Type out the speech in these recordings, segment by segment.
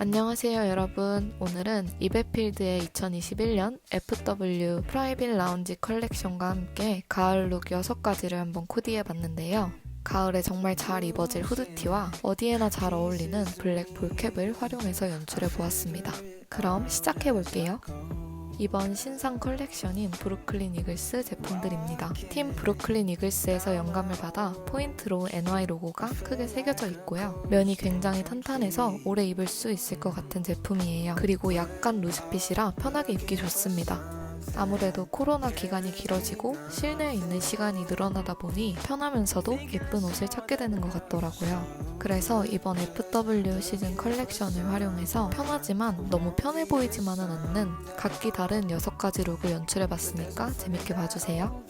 안녕하세요 여러분. 오늘은 이베필드의 2021년 FW 프라이빗 라운지 컬렉션과 함께 가을 룩 6가지를 한번 코디해 봤는데요. 가을에 정말 잘 입어질 후드티와 어디에나 잘 어울리는 블랙 볼캡을 활용해서 연출해 보았습니다. 그럼 시작해 볼게요 이번 신상 컬렉션인 브루클린 이글스 제품들입니다. 팀 브루클린 이글스에서 영감을 받아 포인트로 NY 로고가 크게 새겨져 있고요. 면이 굉장히 탄탄해서 오래 입을 수 있을 것 같은 제품이에요. 그리고 약간 루즈핏이라 편하게 입기 좋습니다. 아무래도 코로나 기간이 길어지고 실내에 있는 시간이 늘어나다 보니 편하면서도 예쁜 옷을 찾게 되는 것 같더라고요. 그래서 이번 FW 시즌 컬렉션을 활용해서 편하지만 너무 편해 보이지만은 않는 각기 다른 6가지 룩을 연출해봤으니까 재밌게 봐주세요.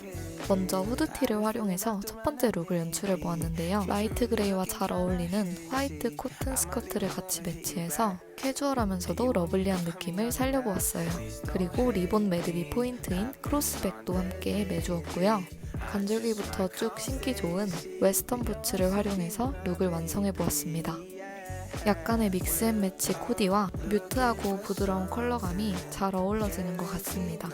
먼저 후드티를 활용해서 첫 번째 룩을 연출해 보았는데요. 라이트 그레이와 잘 어울리는 화이트 코튼 스커트를 같이 매치해서 캐주얼하면서도 러블리한 느낌을 살려보았어요. 그리고 리본 매듭이 포인트인 크로스백도 함께 매주었고요. 간절기부터 쭉 신기 좋은 웨스턴 부츠를 활용해서 룩을 완성해 보았습니다. 약간의 믹스앤매치 코디와 뮤트하고 부드러운 컬러감이 잘 어우러지는 것 같습니다.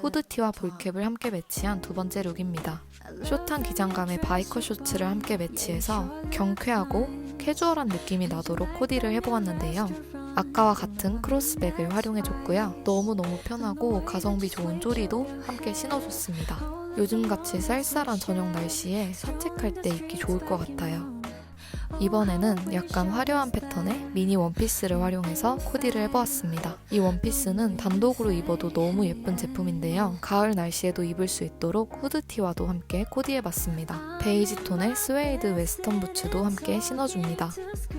후드티와 볼캡을 함께 매치한 두 번째 룩입니다. 숏한 기장감의 바이커 쇼츠를 함께 매치해서 경쾌하고 캐주얼한 느낌이 나도록 코디를 해보았는데요. 아까와 같은 크로스백을 활용해줬고요. 너무너무 편하고 가성비 좋은 쪼리도 함께 신어줬습니다. 요즘같이 쌀쌀한 저녁 날씨에 산책할 때 입기 좋을 것 같아요. 이번에는 약간 화려한 패턴의 미니 원피스를 활용해서 코디를 해보았습니다. 이 원피스는 단독으로 입어도 너무 예쁜 제품인데요. 가을 날씨에도 입을 수 있도록 후드티와도 함께 코디해봤습니다. 베이지 톤의 스웨이드 웨스턴 부츠도 함께 신어줍니다.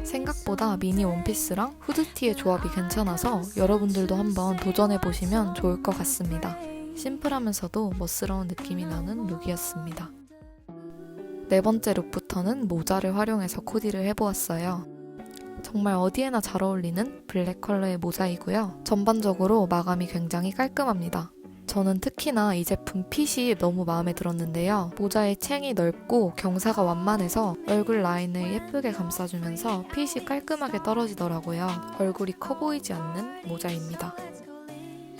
생각보다 미니 원피스랑 후드티의 조합이 괜찮아서 여러분들도 한번 도전해보시면 좋을 것 같습니다. 심플하면서도 멋스러운 느낌이 나는 룩이었습니다. 네 번째 룩부터는 모자를 활용해서 코디를 해보았어요. 정말 어디에나 잘 어울리는 블랙 컬러의 모자이고요. 전반적으로 마감이 굉장히 깔끔합니다. 저는 특히나 이 제품 핏이 너무 마음에 들었는데요. 모자의 챙이 넓고 경사가 완만해서 얼굴 라인을 예쁘게 감싸주면서 핏이 깔끔하게 떨어지더라고요. 얼굴이 커 보이지 않는 모자입니다.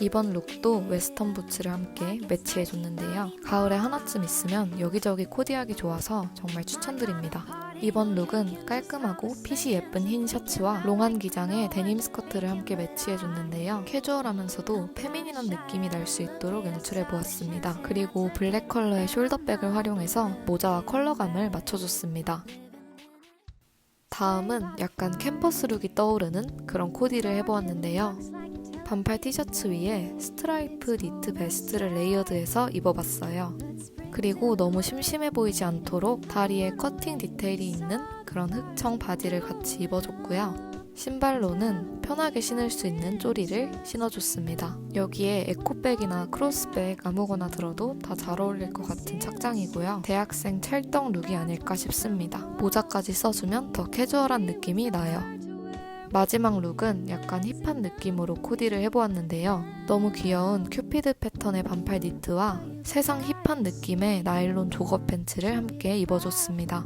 이번 룩도 웨스턴 부츠를 함께 매치해줬는데요. 가을에 하나쯤 있으면 여기저기 코디하기 좋아서 정말 추천드립니다. 이번 룩은 깔끔하고 핏이 예쁜 흰 셔츠와 롱한 기장의 데님 스커트를 함께 매치해줬는데요. 캐주얼하면서도 페미닌한 느낌이 날 수 있도록 연출해보았습니다. 그리고 블랙 컬러의 숄더백을 활용해서 모자와 컬러감을 맞춰줬습니다. 다음은 약간 캠퍼스 룩이 떠오르는 그런 코디를 해보았는데요. 반팔 티셔츠 위에 스트라이프 니트 베스트를 레이어드해서 입어봤어요. 그리고 너무 심심해 보이지 않도록 다리에 커팅 디테일이 있는 그런 흑청 바지를 같이 입어줬고요. 신발로는 편하게 신을 수 있는 쪼리를 신어줬습니다. 여기에 에코백이나 크로스백 아무거나 들어도 다 잘 어울릴 것 같은 착장이고요. 대학생 찰떡 룩이 아닐까 싶습니다. 모자까지 써주면 더 캐주얼한 느낌이 나요. 마지막 룩은 약간 힙한 느낌으로 코디를 해보았는데요. 너무 귀여운 큐피드 패턴의 반팔 니트와 세상 힙한 느낌의 나일론 조거 팬츠를 함께 입어줬습니다.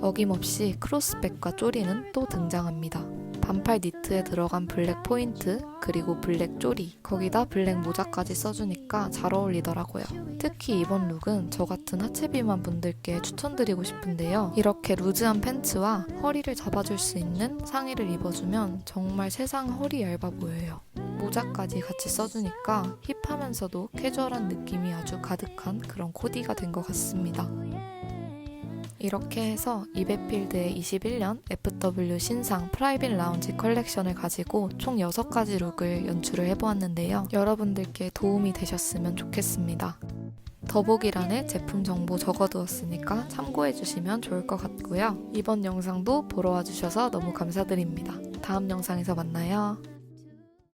어김없이 크로스백과 쪼리는 또 등장합니다. 반팔 니트에 들어간 블랙 포인트, 그리고 블랙 쪼리, 거기다 블랙 모자까지 써주니까 잘 어울리더라고요. 특히 이번 룩은 저 같은 하체 비만 분들께 추천드리고 싶은데요. 이렇게 루즈한 팬츠와 허리를 잡아줄 수 있는 상의를 입어주면 정말 세상 허리 얇아 보여요. 모자까지 같이 써주니까 힙하면서도 캐주얼한 느낌이 아주 가득한 그런 코디가 된 것 같습니다. 이렇게 해서 이베필드의 21년 FW 신상 프라이빗 라운지 컬렉션을 가지고 총 6가지 룩을 연출을 해보았는데요. 여러분들께 도움이 되셨으면 좋겠습니다. 더보기란에 제품 정보 적어두었으니까 참고해주시면 좋을 것 같고요. 이번 영상도 보러 와주셔서 너무 감사드립니다. 다음 영상에서 만나요.